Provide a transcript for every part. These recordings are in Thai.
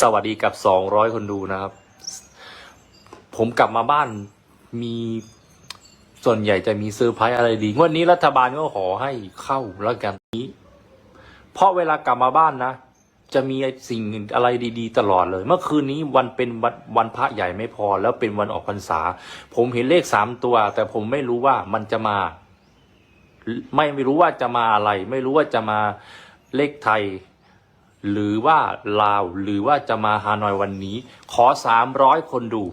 สวัสดีกับสองร้อยคนดูนะครับ ผมกลับมาบ้านมีส่วนใหญ่จะมีเซอร์ไพรส์อะไรดีงวดนี้รัฐบาลก็ขอให้เข้าแล้วกันนี้ เพราะเวลากลับมาบ้านนะ จะมีสิ่งอะไรดีๆ ตลอดเลย เมื่อคืนนี้วันเป็นวันวันพระใหญ่ไม่พอ แล้วเป็นวันออกพรรษา ผมเห็นเลขสามตัว แต่ผมไม่รู้ว่ามันจะมา ไม่ไม่รู้ว่าจะมาอะไร ไม่รู้ว่าจะมาเลขไทย หรือว่าลาว หรือว่าจะมาฮานอยวันนี้ ขอสามร้อยคนดู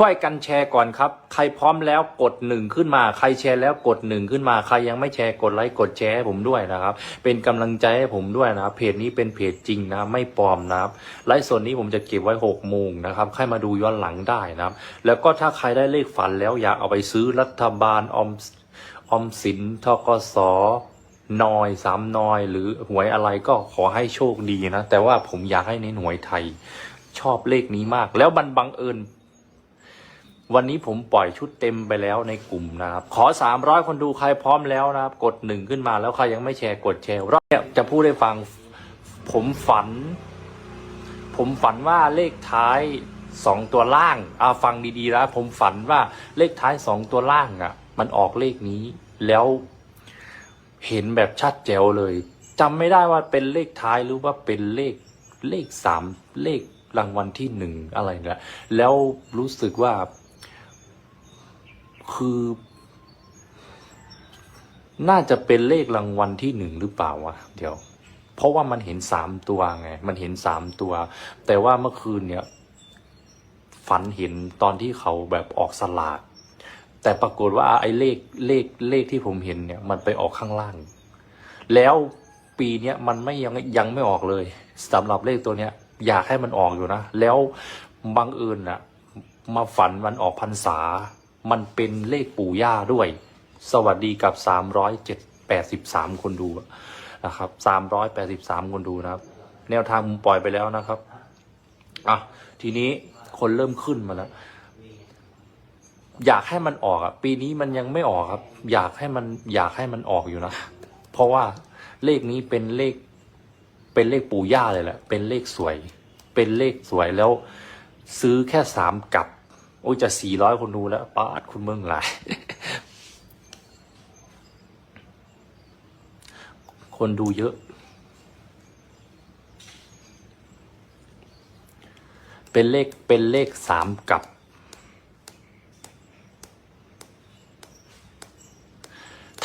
ช่วยกันแชร์ก่อนครับ ใครพร้อมแล้วกดหนึ่งขึ้นมา ใครแชร์แล้วกดหนึ่งขึ้นมา ใครยังไม่แชร์กดไลค์กดแชร์ให้ผมด้วยนะครับ เป็นกำลังใจให้ผมด้วยนะครับ เพจนี้เป็นเพจจริงนะไม่ปลอมนะครับ ไลฟ์สดนี้ผมจะเก็บไว้หกโมงนะครับใครมาดูย้อนหลังได้นะครับ แล้วก็ถ้าใครได้เลขฝันแล้วอยากเอาไปซื้อรัฐบาลอมออมสินทกส นอยสามนอยหรือหวยอะไรก็ขอให้โชคดีนะ แต่ว่าผมอยากให้เน้นหวยไทย ชอบเลขนี้มาก แล้วมันบังเอิญวันนี้ผมปล่อยชุดเต็มไปแล้วในกลุ่มนะครับ ขอสามร้อยคนดูใครพร้อมแล้วนะครับ กดหนึ่งขึ้นมาแล้วใครยังไม่แชร์กดแชร์รอบเนี่ยจะพูดให้ฟัง ผมฝัน ผมฝันว่าเลขท้ายสองตัวล่างอ่าฟังดีๆนะผมฝันว่าเลขท้ายสองตัวล่างอะ มันออกเลขนี้แล้ว เห็นแบบชัดแจ๋วเลยจำไม่ได้ว่าเป็นเลขท้ายหรือว่าเป็นเลขเลขสามเลขรางวัลที่หนึ่งอะไรเนี่ยแล้วรู้สึกว่า คือ น่าจะเป็นเลขรางวัลที่หนึ่งหรือเปล่าวะเดี๋ยว เพราะว่ามันเห็นสามตัวไง มันเห็นสามตัว แต่ว่าเมื่อคืนเนี่ย ฝันเห็นตอนที่เขาแบบออกสลาก แต่ปรากฏว่าไอ้เลขเลขเลขที่ผมเห็นเนี่ย มันไปออกข้างล่าง แล้วปีเนี้ยมันไม่ยังยังไม่ออกเลยสำหรับเลขตัวเนี้ย อยากให้มันออกอยู่นะ แล้วบังเอิญน่ะมาฝันมันออกพรรษา มันเป็นเลขปู่ย่าด้วย สวัสดีกับสามร้อยเจ็ดแปดสิบสามคนดูนะครับสามร้อยแปดสิบสามคนดูนะครับ แนวทางมปล่อยไปแล้วนะครับอะทีนี้คนเริ่มขึ้นมาแล้ว อยากให้มันออกอะปีนี้มันยังไม่ออกครับ อยากให้มันอยากให้มันออกอยู่นะ เพราะว่าเลขนี้เป็นเลข เป็นเลขปู่ย่าเลยแหละเป็นเลขสวย เป็นเลขสวยแล้ว ซื้อแค่สามกับ โอ้ยจะสี่ร้อยคนดูแล้วป้าดคุณเมืองหลายคนดูเยอะ เป็นเลขเป็นเลขสามกับ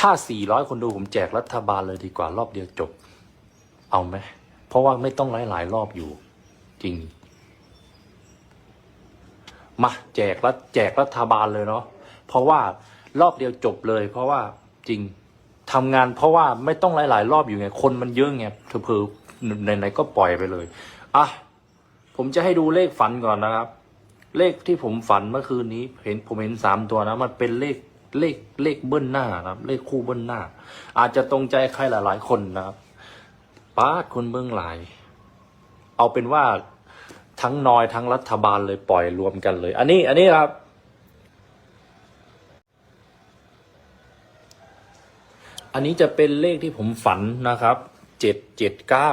ถ้าสี่ร้อยคนดูผมแจกรัฐบาลเลยดีกว่ารอบเดียวจบ เอาไหม เพราะว่าไม่ต้องหลายหลายๆรอบอยู่ จริง มาแจกรัฐแจกรัฐบาลเลยเนาะ เพราะว่ารอบเดียวจบเลย เพราะว่าจริงทำงานเพราะว่าไม่ต้องหลายๆ รอบอยู่ไง คนมันเยอะไงเผลอๆไหนๆก็ปล่อยไปเลย อะ ผมจะให้ดูเลขฝันก่อนนะครับ เลขที่ผมฝันเมื่อคืนนี้ เห็นผมเห็นสามตัวนะ มันเป็นเลข เลขเลขเบิ้ลหน้านะครับ เลขคู่เบิ้ลหน้า อาจจะตรงใจใครหลาย ๆ คนนะครับป้าดคนเบื้องหลาย เอาเป็นว่าทั้งนอยทั้งรัฐบาลเลยปล่อยรวมกันเลย อันนี้ อันนี้ครับ อันนี้จะเป็นเลขที่ผมฝันนะครับ เจ็ดเจ็ดเก้า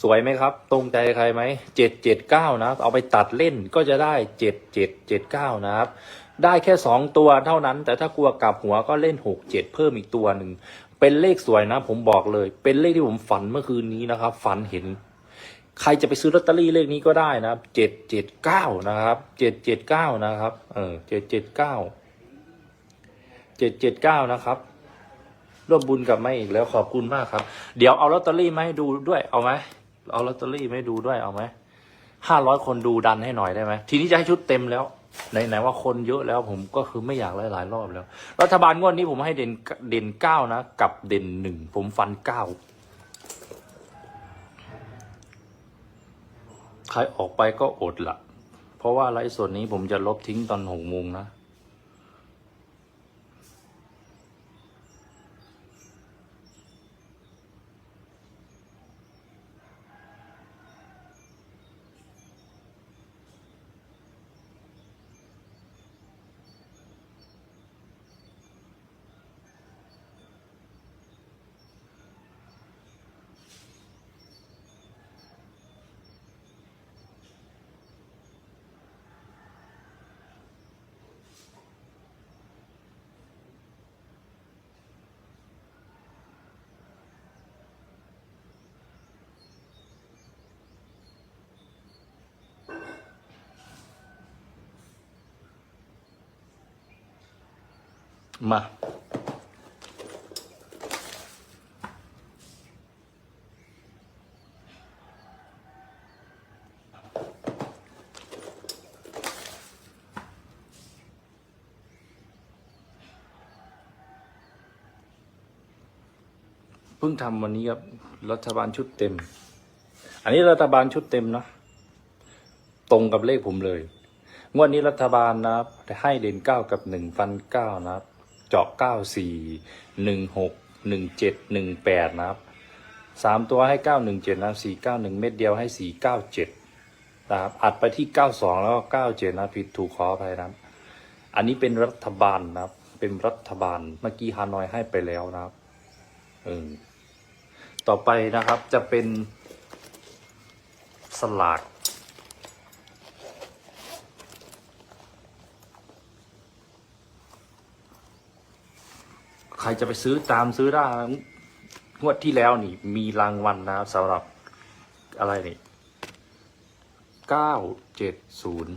สวยไหมครับ ตรงใจใครไหมเจ็ดเจ็ดเก้านะครับ เอาไปตัดเล่นก็จะได้เจ็ดเจ็ดเจ็ดเก้านะครับ ได้แค่สองตัวเท่านั้น แต่ถ้ากลัวกลับหัวก็เล่นหกเจ็ดเพิ่มอีกตัวหนึ่ง เป็นเลขสวยนะ ผมบอกเลย เป็นเลขที่ผมฝันเมื่อคืนนี้นะครับ ฝันเห็น ใครจะไปซื้อลอตเตอรี่เลขนี้ก็ได้นะครับเจ็ดเจ็ดเก้านะครับเจ็ดเจ็ดเก้านะครับ เออเจ็ดเจ็ดเก้าเจ็ดเจ็ดเก้านะครับร่วมบุญกับแม่อีกแล้วขอบคุณมากครับ เดี๋ยวเอาลอตเตอรี่มาให้ดูด้วยเอาไหม เอาลอตเตอรี่ไมาให้ดูด้วยเอาไหมห้าร้อยคนดูดันให้หน่อยได้ไหมทีนี้จะให้ชุดเต็มแล้วไหนไหนว่าคนเยอะแล้วผมก็คือไม่อยากหลายหลายๆรอบแล้ว รัฐบาลงวดนี้ผมให้เด่นเด่นเก้านะ กับเด่นหนึ่งผมฟันเก้าใครออกไปก็อดละเพราะว่าไลฟ์สดนี้ผมจะลบทิ้งตอนหกโมงนะ มาเพิ่งทำวันนี้ครับ รัฐบาลชุดเต็ม อันนี้รัฐบาลชุดเต็มนะ ตรงกับเลขผมเลย งวดนี้รัฐบาลนะครับให้เด่นเก้ากับหนึ่งฟันเก้านะครับ เจาะเก้าสี่หนึ่งหกหนึ่งเจ็ดหนึ่งแปดนะครับสามตัวให้เก้าหนึ่งเจ็ดนะครับสี่เก้าหนึ่งเม็ดเดียวให้สี่เก้าเจ็ดนะครับ อัดไปที่เก้าสองแล้วก็เก้าเจ็ดนะผิดถูกขออภัยนะครับ อันนี้เป็นรัฐบาลนะครับ เป็นรัฐบาล เมื่อกี้ฮานอยให้ไปแล้วนะครับเออต่อไปนะครับจะเป็นสลาก ครจะไปซื้อตามซื้อได้งวดที่แล้วนี่ มีรางวัลนะครับสำหรับอะไรนี่เก้าเจ็ดศูนย์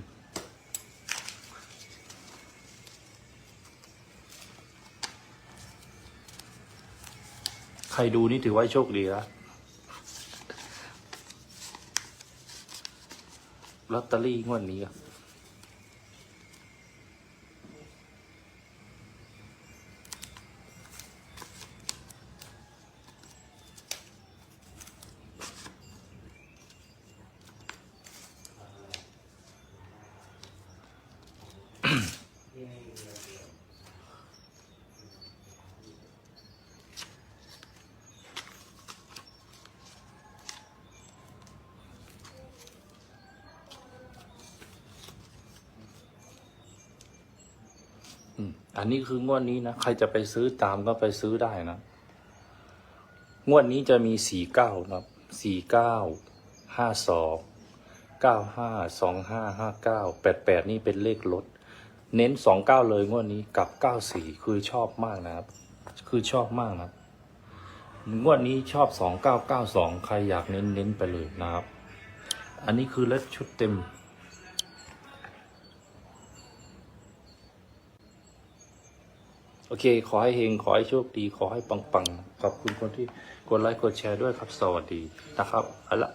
ใครดูนี่ถือว่าโชคดีแล้วลอตเตอรี่งวดนี้ครับ อันนี้คืองวดนี้นะ ใครจะไปซื้อตามก็ไปซื้อได้นะ งวดนี้จะมีสี่เก้านะครับสี่เก้าห้าสองเก้าห้าสองห้าห้าเก้าแปดแปดนี่เป็นเลขลด เน้นสองเก้าเลยงวดนี้กับเก้าสี่คือชอบมากนะครับ คือชอบมากนะงวดนี้ชอบสองเก้าเก้าสองใครอยากเน้นเน้นไปเลยนะครับ อันนี้คือเลขชุดเต็ม โอเค ขอให้เฮงขอให้โชคดี ขอให้ปังๆ ขอบคุณคนที่กดไลค์กดแชร์ด้วยครับ สวัสดีนะครับเอาละ